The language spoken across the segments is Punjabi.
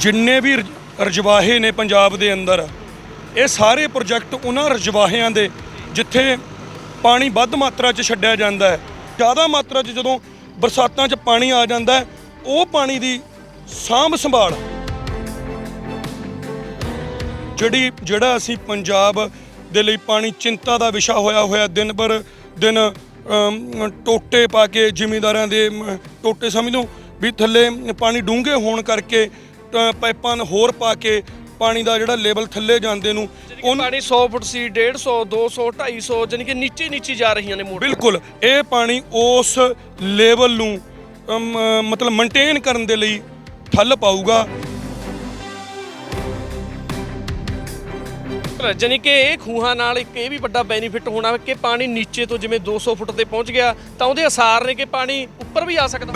ਜਿੰਨੇ ਵੀ ਰਜਵਾਹੇ ਨੇ ਪੰਜਾਬ ਦੇ ਅੰਦਰ, ਇਹ ਸਾਰੇ ਪ੍ਰੋਜੈਕਟ ਉਹਨਾਂ ਰਜਵਾਹਿਆਂ ਦੇ, ਜਿੱਥੇ ਪਾਣੀ ਵੱਧ ਮਾਤਰਾ 'ਚ ਛੱਡਿਆ ਜਾਂਦਾ ਹੈ। ਜ਼ਿਆਦਾ ਮਾਤਰਾ 'ਚ ਜਦੋਂ ਬਰਸਾਤਾਂ 'ਚ ਪਾਣੀ ਆ ਜਾਂਦਾ ਹੈ, ਉਹ ਪਾਣੀ ਦੀ ਸਾਂਭ ਸੰਭਾਲ। ਜਿਹੜੀ, ਜਿਹੜਾ ਅਸੀਂ ਪੰਜਾਬ ਦੇ ਲਈ ਪਾਣੀ ਚਿੰਤਾ ਦਾ ਵਿਸ਼ਾ ਹੋਇਆ ਹੋਇਆ, ਦਿਨ ਪਰ ਦਿਨ ਟੋਟੇ ਪਾ ਕੇ ਜ਼ਿਮੀਂਦਾਰਾਂ ਦੇ ਟੋਟੇ ਸਮਝ ਲਓ, ਵੀ ਥੱਲੇ ਪਾਣੀ ਡੂੰਘੇ ਹੋਣ ਕਰਕੇ ਪਾਈਪਾਂ ਹੋਰ ਪਾ ਕੇ ਪਾਣੀ ਦਾ ਜਿਹੜਾ ਲੈਵਲ ਥੱਲੇ ਜਾਂਦੇ ਨੂੰ ਉਹ ਪਾਣੀ 100 ਫੁੱਟ ਸੀ 150 200 250 ਜਾਨੀ ਕਿ ਨੀਚੇ ਨੀਚੇ ਜਾ ਰਹੀਆਂ ਨੇ ਮੋਟਰ। ਬਿਲਕੁਲ ਇਹ ਪਾਣੀ ਉਸ ਲੈਵਲ ਨੂੰ ਮਤਲਬ ਮੇਨਟੇਨ ਕਰਨ ਦੇ ਲਈ ਠੱਲ ਪਾਊਗਾ। ਜਾਨੀ ਕਿ ਇਹ ਖੂਹਾਂ ਨਾਲ ਇੱਕ ਇਹ ਵੀ ਵੱਡਾ ਬੈਨੀਫਿਟ ਹੋਣਾ ਕਿ ਪਾਣੀ ਨੀਚੇ ਤੋਂ ਜਿਵੇਂ 200 ਫੁੱਟ ਤੇ ਪਹੁੰਚ ਗਿਆ ਤਾਂ ਉਹਦੇ ਅਸਾਰ ਨੇ ਕਿ ਪਾਣੀ ਉੱਪਰ ਵੀ ਆ ਸਕਦਾ।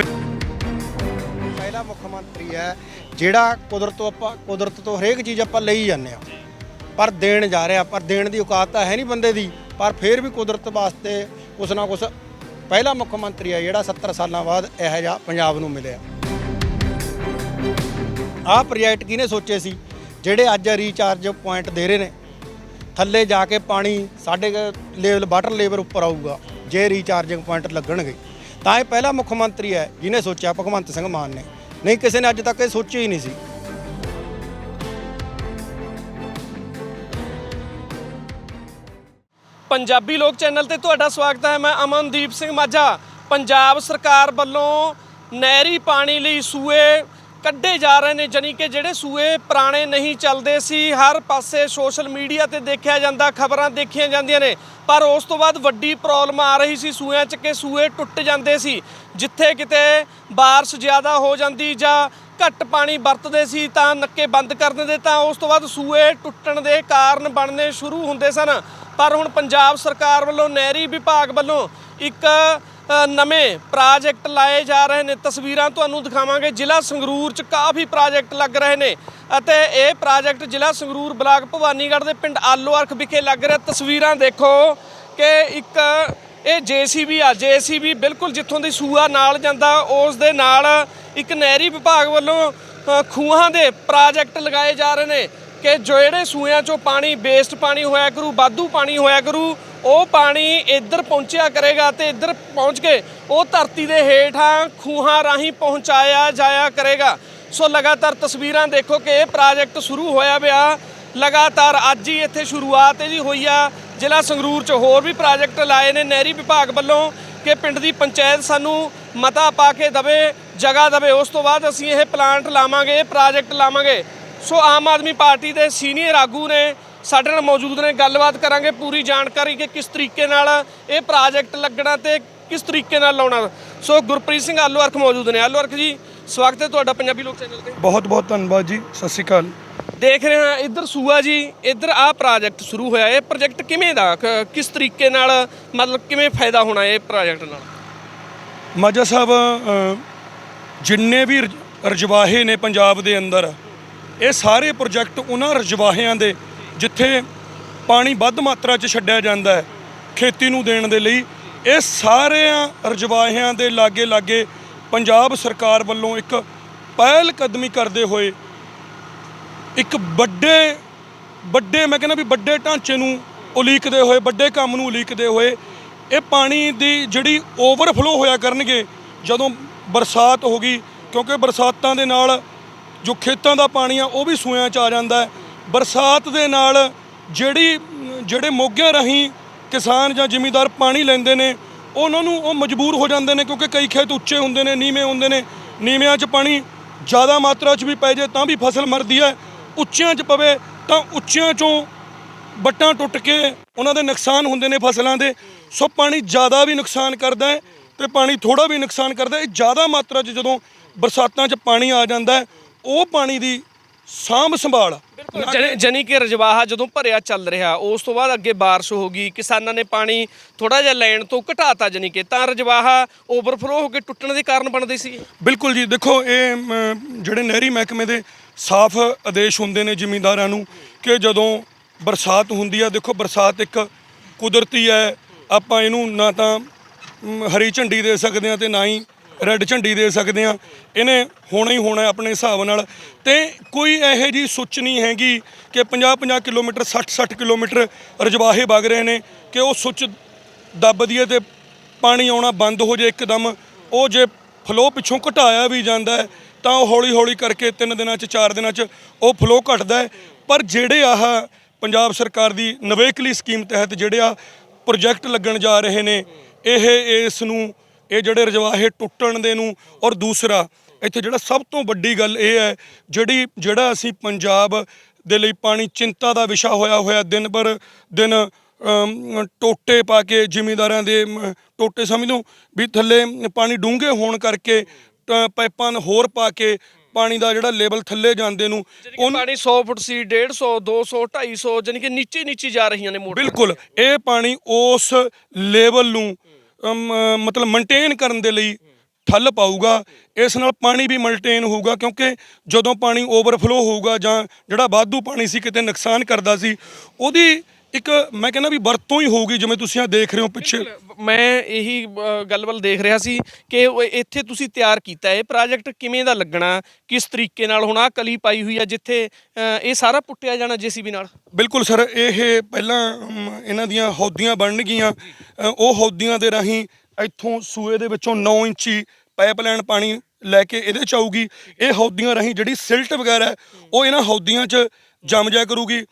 ਪਹਿਲਾ ਮੁੱਖ ਮੰਤਰੀ ਹੈ ਜਿਹੜਾ ਕੁਦਰਤ ਤੋਂ ਆਪਾਂ ਕੁਦਰਤ ਤੋਂ ਹਰੇਕ ਚੀਜ਼ ਆਪਾਂ ਲਈ ਜਾਂਦੇ ਆ ਪਰ ਦੇਣ ਜਾ ਰਿਹਾ, ਪਰ ਦੇਣ ਦੀ ਔਕਾਤ ਤਾਂ ਹੈ ਨਹੀਂ ਬੰਦੇ ਦੀ। ਪਰ ਫਿਰ ਵੀ ਕੁਦਰਤ ਵਾਸਤੇ ਕੁਛ ਨਾ ਕੁਛ ਪਹਿਲਾ ਮੁੱਖ ਮੰਤਰੀ ਹੈ ਜਿਹੜਾ 70 ਸਾਲਾਂ ਬਾਅਦ ਇਹੋ ਜਿਹਾ ਪੰਜਾਬ ਨੂੰ ਮਿਲਿਆ। ਆਹ ਪ੍ਰੋਜੈਕਟ ਕਿਹਨੇ ਸੋਚੇ ਸੀ? ਜਿਹੜੇ ਅੱਜ ਰੀਚਾਰਜ ਪੁਆਇੰਟ ਦੇ ਰਹੇ ਨੇ। ਥੱਲੇ ਜਾ ਕੇ ਪਾਣੀ ਸਾਡੇ ਲੈਵਲ ਵਾਟਰ ਲੈਵਲ ਉੱਪਰ ਆਊਗਾ, ਜੇ ਰੀਚਾਰਜਿੰਗ ਪੁਆਇੰਟ ਲੱਗਣਗੇ। ਤਾਂ ਇਹ ਪਹਿਲਾ ਮੁੱਖ ਮੰਤਰੀ ਹੈ, ਜਿਹਨੇ ਸੋਚਿਆ ਭਗਵੰਤ ਸਿੰਘ ਮਾਨ ਨੇ। ਨਹੀਂ, ਕਿਸੇ ਨੇ ਅੱਜ ਤੱਕ ਇਹ ਸੋਚਿਆ ਹੀ ਨਹੀਂ ਸੀ। ਪੰਜਾਬੀ ਲੋਕ ਚੈਨਲ ਤੇ ਤੁਹਾਡਾ ਸਵਾਗਤ ਹੈ, ਮੈਂ ਅਮਨਦੀਪ ਸਿੰਘ ਮਾਝਾ। ਪੰਜਾਬ ਸਰਕਾਰ ਵੱਲੋਂ ਨਹਿਰੀ ਪਾਣੀ ਲਈ ਸੂਏ ਕੱਢੇ ਜਾ ਰਹੇ ਨੇ, ਜਾਣੀ ਕਿ ਜਿਹੜੇ ਸੂਏ ਪੁਰਾਣੇ ਨਹੀਂ ਚੱਲਦੇ ਸੀ, ਹਰ ਪਾਸੇ ਸੋਸ਼ਲ ਮੀਡੀਆ ਤੇ ਦੇਖਿਆ ਜਾਂਦਾ, ਖਬਰਾਂ ਦੇਖੀਆਂ ਜਾਂਦੀਆਂ ਨੇ। ਪਰ ਉਸ ਤੋਂ ਬਾਅਦ ਵੱਡੀ ਪ੍ਰੋਬਲਮ ਆ ਰਹੀ ਸੀ ਸੂਇਆਂ 'ਚ ਕਿ ਸੂਏ ਟੁੱਟ ਜਾਂਦੇ ਸੀ। ਜਿੱਥੇ ਕਿਤੇ ਬਾਰਿਸ਼ ਜ਼ਿਆਦਾ ਹੋ ਜਾਂਦੀ ਜਾਂ ਘੱਟ ਪਾਣੀ ਵਰਤਦੇ ਸੀ ਤਾਂ ਨੱਕੇ ਬੰਦ ਕਰ ਦਿੰਦੇ, ਤਾਂ ਉਸ ਤੋਂ ਬਾਅਦ ਸੂਏ ਟੁੱਟਣ ਦੇ ਕਾਰਨ ਬਣਨੇ ਸ਼ੁਰੂ ਹੁੰਦੇ ਸਨ। ਪਰ ਹੁਣ ਪੰਜਾਬ ਸਰਕਾਰ ਵੱਲੋਂ, ਨਹਿਰੀ ਵਿਭਾਗ ਵੱਲੋਂ ਇੱਕ ਨਵੇਂ ਪ੍ਰਾਜੈਕਟ ਲਾਏ ਜਾ ਰਹੇ ਨੇ। ਤਸਵੀਰਾਂ ਤੁਹਾਨੂੰ ਦਿਖਾਵਾਂਗੇ। ਜ਼ਿਲ੍ਹਾ ਸੰਗਰੂਰ 'ਚ ਕਾਫੀ ਪ੍ਰਾਜੈਕਟ ਲੱਗ ਰਹੇ ਨੇ ਅਤੇ ਇਹ ਪ੍ਰਾਜੈਕਟ ਜ਼ਿਲ੍ਹਾ ਸੰਗਰੂਰ ਬਲਾਕ ਭਵਾਨੀਗੜ੍ਹ ਦੇ ਪਿੰਡ ਆਲੋਅਰਖ ਵਿਖੇ ਲੱਗ ਰਿਹਾ। ਤਸਵੀਰਾਂ ਦੇਖੋ ਕਿ ਇੱਕ ਇਹ ਜੀਸੀਬੀ ਆ। ਜੀਸੀਬੀ ਬਿਲਕੁਲ ਜਿੱਥੋਂ ਦੀ ਸੂਆ ਨਾਲ ਜਾਂਦਾ, ਉਸ ਦੇ ਨਾਲ ਇੱਕ ਨਹਿਰੀ ਵਿਭਾਗ ਵੱਲੋਂ ਖੂਹਾਂ ਦੇ ਪ੍ਰਾਜੈਕਟ ਲਗਾਏ ਜਾ ਰਹੇ ਨੇ। ਕਿ ਜਿਹੜੇ ਸੂਇਆਂ ਚੋਂ ਪਾਣੀ ਵੇਸਟ ਪਾਣੀ ਹੋਇਆ ਕਰੂ, ਵਾਧੂ ਪਾਣੀ ਹੋਇਆ ਕਰੂ, ਉਹ ਪਾਣੀ ਇੱਧਰ ਪਹੁੰਚਿਆ ਕਰੇਗਾ ਤੇ ਇੱਧਰ ਪਹੁੰਚ ਕੇ ਉਹ ਧਰਤੀ ਦੇ ਹੇਠਾਂ ਖੂਹਾਂ ਰਾਹੀਂ ਪਹੁੰਚਾਇਆ ਜਾਇਆ ਕਰੇਗਾ। ਸੋ ਲਗਾਤਾਰ ਤਸਵੀਰਾਂ ਦੇਖੋ ਕਿ ਇਹ ਪ੍ਰੋਜੈਕਟ ਸ਼ੁਰੂ ਹੋਇਆ ਪਿਆ। ਲਗਾਤਾਰ ਅੱਜ ਹੀ ਇੱਥੇ ਸ਼ੁਰੂਆਤ ਹੈ ਜੀ ਹੋਈ ਆ। ਜ਼ਿਲ੍ਹਾ ਸੰਗਰੂਰ ਚ ਹੋਰ ਵੀ ਪ੍ਰੋਜੈਕਟ ਲਾਏ ਨੇ। ਨਹਿਰੀ ਵਿਭਾਗ ਵੱਲੋਂ ਕਿ ਪਿੰਡ ਦੀ ਪੰਚਾਇਤ ਸਾਨੂੰ ਮਤਾ ਪਾ ਕੇ ਦਵੇ, ਜਗ੍ਹਾ ਦਵੇ। ਉਸ ਤੋਂ ਬਾਅਦ ਅਸੀਂ ਇਹ ਪਲਾਂਟ ਲਾਵਾਂਗੇ, ਇਹ ਪ੍ਰੋਜੈਕਟ ਲਾਵਾਂਗੇ। ਸੋ ਆਮ ਆਦਮੀ ਪਾਰਟੀ ਦੇ ਸੀਨੀਅਰ ਆਗੂ ਨੇ ਸਾਡੇ ਨਾਲ ਮੌਜੂਦ ਨੇ। ਗੱਲਬਾਤ ਕਰਾਂਗੇ ਪੂਰੀ ਜਾਣਕਾਰੀ ਕਿ ਕਿਸ ਤਰੀਕੇ ਨਾਲ ਇਹ ਪ੍ਰੋਜੈਕਟ ਲੱਗਣਾ ਤੇ ਕਿਸ ਤਰੀਕੇ ਨਾਲ ਲਾਉਣਾ। ਸੋ ਗੁਰਪ੍ਰੀਤ ਸਿੰਘ ਆਲੂ ਅਰਖ ਮੌਜੂਦ ਨੇ। ਆਲੂ ਅਰਖ ਜੀ ਸਵਾਗਤ ਹੈ ਤੁਹਾਡਾ ਪੰਜਾਬੀ ਲੋਕ ਚੈਨਲ ਤੇ। ਬਹੁਤ ਬਹੁਤ ਧੰਨਵਾਦ ਜੀ। ਸਤਿ ਸ਼੍ਰੀ ਅਕਾਲ। ਦੇਖ ਰਹੇ ਹਾਂ ਇੱਧਰ ਸੂਆ ਜੀ ਇੱਧਰ ਆਹ ਪ੍ਰੋਜੈਕਟ ਸ਼ੁਰੂ ਹੋਇਆ। ਇਹ ਪ੍ਰੋਜੈਕਟ ਕਿਵੇਂ ਦਾ? ਕਿਸ ਤਰੀਕੇ ਨਾਲ ਮਤਲਬ ਕਿਵੇਂ ਫਾਇਦਾ ਹੋਣਾ ਇਹ ਪ੍ਰੋਜੈਕਟ ਨਾਲ? ਮਾਝਾ ਸਾਹਿਬ ਜਿੰਨੇ ਵੀ ਰਜ- ਰਜਵਾਹੇ ਨੇ ਪੰਜਾਬ ਦੇ ਅੰਦਰ ਇਹ ਸਾਰੇ ਪ੍ਰੋਜੈਕਟ ਉਹਨਾਂ ਰਜਵਾਹਿਆਂ ਦੇ, ਜਿੱਥੇ ਪਾਣੀ ਵੱਧ ਮਾਤਰਾ 'ਚ ਛੱਡਿਆ ਜਾਂਦਾ ਹੈ, ਖੇਤੀ ਨੂੰ ਦੇਣ ਦੇ ਲਈ, ਇਹ ਸਾਰਿਆਂ ਰਜਵਾਹਿਆਂ ਦੇ ਲਾਗੇ ਲਾਗੇ ਪੰਜਾਬ ਸਰਕਾਰ ਵੱਲੋਂ ਇੱਕ ਪਹਿਲ ਕਦਮੀ ਕਰਦੇ ਹੋਏ, ਇੱਕ ਵੱਡੇ ਵੱਡੇ ਮੈਂ ਕਹਿੰਦਾ ਵੀ ਵੱਡੇ ਢਾਂਚੇ ਨੂੰ ਉਲੀਕਦੇ ਹੋਏ, ਵੱਡੇ ਕੰਮ ਨੂੰ ਉਲੀਕਦੇ ਹੋਏ, ਇਹ ਪਾਣੀ ਦੀ ਜਿਹੜੀ ਓਵਰਫਲੋ ਹੋਇਆ ਕਰਨਗੇ, ਜਦੋਂ ਬਰਸਾਤ ਹੋ ਗਈ, ਕਿਉਂਕਿ ਬਰਸਾਤਾਂ ਦੇ ਨਾਲ ਜੋ ਖੇਤਾਂ ਦਾ ਪਾਣੀ ਆ, ਉਹ ਵੀ ਸੂਇਆਂ 'ਚ ਆ ਜਾਂਦਾ ਹੈ। ਬਰਸਾਤ ਦੇ ਨਾਲ ਜਿਹੜੀ, ਜਿਹੜੇ ਮੋਗਿਆਂ ਰਾਹੀਂ ਕਿਸਾਨ ਜਾਂ ਜ਼ਿਮੀਂਦਾਰ ਪਾਣੀ ਲੈਂਦੇ ਨੇ, ਉਹਨਾਂ ਨੂੰ ਉਹ ਮਜਬੂਰ ਹੋ ਜਾਂਦੇ ਨੇ ਕਿਉਂਕਿ ਕਈ ਖੇਤ ਉੱਚੇ ਹੁੰਦੇ ਨੇ, ਨੀਵੇਂ ਹੁੰਦੇ ਨੇ। ਨੀਵਿਆਂ 'ਚ ਪਾਣੀ ਜ਼ਿਆਦਾ ਮਾਤਰਾ 'ਚ ਵੀ ਪੈ ਜੇ ਤਾਂ ਵੀ ਫਸਲ ਮਰਦੀ ਹੈ। ਉੱਚਿਆਂ 'ਚ ਪਵੇ ਤਾਂ ਉੱਚਿਆਂ 'ਚੋਂ ਬੱਟਾਂ ਟੁੱਟ ਕੇ ਉਹਨਾਂ ਦੇ ਨੁਕਸਾਨ ਹੁੰਦੇ ਨੇ ਫਸਲਾਂ ਦੇ। ਸੋ ਪਾਣੀ ਜ਼ਿਆਦਾ ਵੀ ਨੁਕਸਾਨ ਕਰਦਾ ਹੈ ਤੇ ਪਾਣੀ ਥੋੜਾ ਵੀ ਨੁਕਸਾਨ ਕਰਦਾ ਹੈ। ਇਹ ਜ਼ਿਆਦਾ ਮਾਤਰਾ 'ਚ ਜਦੋਂ ਬਰਸਾਤਾਂ 'ਚ ਪਾਣੀ ਆ ਜਾਂਦਾ ਹੈ ਉਹ ਪਾਣੀ ਦੀ ਸਾਂਭ ਸੰਭਾਲ ਜਨ- ਕਿ ਰਜਵਾਹਾ ਜਦੋਂ ਭਰਿਆ ਚੱਲ ਰਿਹਾ ਉਸ ਤੋਂ ਬਾਅਦ ਅੱਗੇ ਬਾਰਿਸ਼ ਹੋ ਗਈ ਕਿਸਾਨਾਂ ਨੇ ਪਾਣੀ ਥੋੜਾ ਜਿਹਾ ਲੈਣ ਤੋਂ ਘਟਾਤਾ ਜਾਣੀ ਕਿ ਤਾਂ ਰਜਵਾਹਾ ਓਵਰਫਲੋ ਹੋ ਕੇ ਟੁੱਟਣ ਦੇ ਕਾਰਨ ਬਣਦੇ ਸੀ। ਬਿਲਕੁਲ ਜੀ ਦੇਖੋ ਇਹ ਜਿਹੜੇ ਨਹਿਰੀ ਮਹਿਕਮੇ ਦੇ ਸਾਫ਼ ਆਦੇਸ਼ ਹੁੰਦੇ ਨੇ ਜ਼ਿਮੀਂਦਾਰਾਂ ਨੂੰ ਕਿ ਜਦੋਂ ਬਰਸਾਤ ਹੁੰਦੀ ਆ ਦੇਖੋ ਬਰਸਾਤ ਇੱਕ ਕੁਦਰਤੀ ਹੈ ਆਪਾਂ ਇਹਨੂੰ ਨਾ ਤਾਂ ਹਰੀ ਝੰਡੀ ਦੇ ਸਕਦੇ ਆ ਤੇ ਨਾ ਹੀ ਰੈੱਡ ਝੰਡੀ ਦੇ ਸਕਦੇ ਆ ਇਹਨੇ ਹੋਣਾ ਹੀ ਹੋਣਾ ਆਪਣੇ ਹਿਸਾਬ ਨਾਲ। ਤੇ ਕੋਈ ਇਹੋ ਜੀ ਸੁੱਚ ਨਹੀਂ ਹੈਗੀ ਕਿ 50 50 ਕਿਲੋਮੀਟਰ 60 60 ਕਿਲੋਮੀਟਰ ਰਜਵਾਹੇ ਵਗ ਰਹੇ ਨੇ ਕਿ ਉਹ ਸੁੱਚ ਦੱਬ ਦਈਏ ਤੇ ਪਾਣੀ ਆਉਣਾ ਬੰਦ ਹੋ ਜੇ ਇੱਕਦਮ। ਉਹ ਜੇ ਫਲੋ ਪਿੱਛੋਂ ਘਟਾਇਆ ਵੀ ਜਾਂਦਾ ਤਾਂ ਉਹ ਹੌਲੀ ਹੌਲੀ ਕਰਕੇ ਤਿੰਨ ਦਿਨਾਂ 'ਚ, ਚਾਰ ਦਿਨਾਂ 'ਚ ਉਹ ਫਲੋ ਘਟਦਾ ਹੈ। ਪਰ ਜਿਹੜੇ ਆਹ ਪੰਜਾਬ ਸਰਕਾਰ ਦੀ ਨਵੇਕਲੀ ਸਕੀਮ ਤਹਿਤ ਜਿਹੜੇ ਆ ਪ੍ਰੋਜੈਕਟ ਲੱਗਣ ਜਾ ਰਹੇ ਨੇ, ਇਹ ਇਸ ਨੂੰ ਇਹ ਜਿਹੜੇ ਰਜਵਾਹੇ ਟੁੱਟਣ ਦੇ ਨੂੰ ਔਰ ਦੂਸਰਾ ਇੱਥੇ ਜਿਹੜਾ ਸਭ ਤੋਂ ਵੱਡੀ ਗੱਲ ਇਹ ਹੈ ਜਿਹੜੀ ਜਿਹੜਾ ਅਸੀਂ ਪੰਜਾਬ ਦੇ ਲਈ ਪਾਣੀ ਚਿੰਤਾ ਦਾ ਵਿਸ਼ਾ ਹੋਇਆ ਹੋਇਆ ਦਿਨ ਪਰ ਦਿਨ ਟੋਟੇ ਪਾ ਕੇ ਜ਼ਿਮੀਂਦਾਰਾਂ ਦੇ ਟੋਟੇ ਸਮਝ ਲਓ ਵੀ ਥੱਲੇ ਪਾਣੀ ਡੂੰਘੇ ਹੋਣ ਕਰਕੇ ਪਾਈਪਾਂ ਹੋਰ ਪਾ ਕੇ ਪਾਣੀ ਦਾ ਜਿਹੜਾ ਲੈਵਲ ਥੱਲੇ ਜਾਂਦੇ ਨੂੰ ਕਿ ਪਾਣੀ 100 ਫੁੱਟ ਸੀ 150 200 250 ਜਾਨੀ ਕਿ ਨੀਚੇ ਨੀਚੇ ਜਾ ਰਹੀਆਂ ਨੇ ਮੋਟਰ। ਬਿਲਕੁਲ ਇਹ ਪਾਣੀ ਉਸ ਲੈਵਲ ਨੂੰ ਮਤਲਬ ਮੇਨਟੇਨ ਕਰਨ ਦੇ ਲਈ ਠੱਲ ਪਾਊਗਾ। ਇਸ ਨਾਲ ਪਾਣੀ ਵੀ ਮੇਨਟੇਨ ਹੋਊਗਾ ਕਿਉਂਕਿ ਜਦੋਂ ਪਾਣੀ ਓਵਰਫਲੋ ਹੋਊਗਾ ਜਾਂ ਜਿਹੜਾ ਵਾਧੂ ਪਾਣੀ ਸੀ ਕਿਤੇ ਨੁਕਸਾਨ ਕਰਦਾ ਸੀ, ਉਹਦੀ ਇੱਕ ਮੈਂ ਕਹਿੰਦਾ ਵੀ ਵਰਤੋਂ ਹੀ ਹੋਊਗੀ ਜਿਵੇਂ ਤੁਸੀਂ ਆ ਦੇਖ ਰਹੇ ਹੋ ਪਿੱਛੇ। ਮੈਂ ਇਹੀ ਅ, ਗੱਲ ਵੱਲ ਦੇਖ ਰਿਹਾ ਸੀ ਕਿ ਉਹ ਇੱਥੇ ਤੁਸੀਂ ਤਿਆਰ ਕੀਤਾ ਇਹ ਪ੍ਰੋਜੈਕਟ ਕਿਵੇਂ ਦਾ ਲੱਗਣਾ ਕਿਸ ਤਰੀਕੇ ਨਾਲ ਹੁਣ ਆਹ ਕਲੀ ਪਾਈ ਹੋਈ ਆ ਜਿੱਥੇ ਅ, ਇਹ ਸਾਰਾ ਪੁੱਟਿਆ ਜਾਣਾ ਜੀਸੀਬੀ ਨਾਲ? ਬਿਲਕੁਲ ਸਰ ਇਹ ਪਹਿਲਾਂ ਅਮ, ਇਹਨਾਂ ਦੀਆਂ ਹੌਦੀਆਂ ਬਣਨਗੀਆਂ ਅ, ਉਹ ਹੌਦੀਆਂ ਦੇ ਰਾਹੀਂ ਇੱਥੋਂ ਸੂਏ ਦੇ ਵਿੱਚੋਂ 9 ਇੰਚੀ ਪਾਈਪਲਾਈਨ ਪਾਣੀ ਲੈ ਕੇ ਇਹਦੇ ਚ ਆਊਗੀ। ਇਹ ਹੌਦੀਆਂ ਰਾਹੀਂ ਜਿਹੜੀ ਸਿਲਟ ਵਗੈਰਾ ਹੈ, ਉਹ ਇਹਨਾਂ ਹੌਦੀਆਂ 'ਚ ਜੰਮ ਜਾ ਕਰੂਗੀ।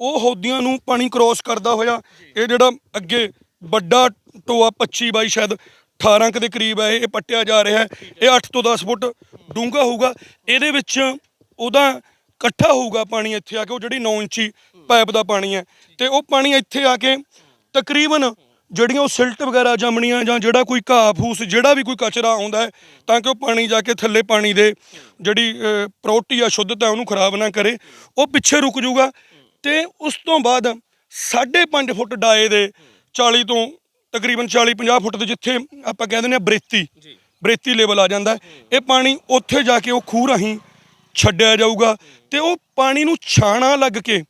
ਉਹ ਹੌਦੀਆਂ ਨੂੰ ਪਾਣੀ ਕ੍ਰੋਸ ਕਰਦਾ ਹੋਇਆ। ਇਹ ਜਿਹੜਾ ਅੱਗੇ ਵੱਡਾ ਟੋਆ 25 ਬਾਈ ਸ਼ਾਇਦ 18 ਕੁ ਦੇ ਕਰੀਬ ਹੈ ਇਹ ਪੱਟਿਆ ਜਾ ਰਿਹਾ ਹੈ। ਇਹ 8 ਤੋਂ 10 ਫੁੱਟ ਡੂੰਘਾ ਹੋਊਗਾ। ਇਹਦੇ ਵਿੱਚ ਉਹਦਾ ਇਕੱਠਾ ਹੋਊਗਾ ਪਾਣੀ ਇੱਥੇ ਆ ਕੇ ਉਹ ਜਿਹੜੀ 9 ਇੰਚੀ ਪਾਈਪ ਦਾ ਪਾਣੀ ਹੈ। ਤੇ ਉਹ ਪਾਣੀ ਇੱਥੇ ਆ ਕੇ ਤਕਰੀਬਨ ਜਿਹੜੀਆਂ ਉਹ ਸਿਲਟ ਵਗੈਰਾ ਜੰਮਣੀਆਂ ਜਾਂ ਜਿਹੜਾ ਕੋਈ ਘਾਹ ਫੂਸ ਜਿਹੜਾ ਵੀ ਕੋਈ ਕਚਰਾ ਆਉਂਦਾ ਹੈ ਤਾਂ ਕਿ ਉਹ ਪਾਣੀ ਜਾ ਕੇ ਥੱਲੇ ਪਾਣੀ ਦੇ ਜਿਹੜੀ ਪ੍ਰੋਟੀ ਆ ਸ਼ੁੱਧਤਾ ਉਹਨੂੰ ਖਰਾਬ ਨਾ ਕਰੇ। ਉਹ ਪਿੱਛੇ ਰੁਕ ਜਾਊਗਾ ਤੇ ਉਸ ਤੋਂ ਬਾਅਦ 5.5 ਫੁੱਟ ਡਾਏ ਦੇ 40 ਤੋਂ ਤਕਰੀਬਨ 40 50 ਫੁੱਟ ਦੇ ਜਿੱਥੇ ਆਪਾਂ ਕਹਿ ਦਿੰਦੇ ਆ ਬਰੇਤੀ ਬਰੇਤੀ ਲੈਵਲ ਆ ਜਾਂਦਾ। ਇਹ ਪਾਣੀ ਉੱਥੇ ਜਾ ਕੇ ਉਹ ਖੂਹ ਰਾਹੀਂ ਛੱਡਿਆ ਜਾਊਗਾ ਤੇ ਉਹ ਪਾਣੀ ਨੂੰ ਛਾਣਾ ਲੱਗ ਕੇ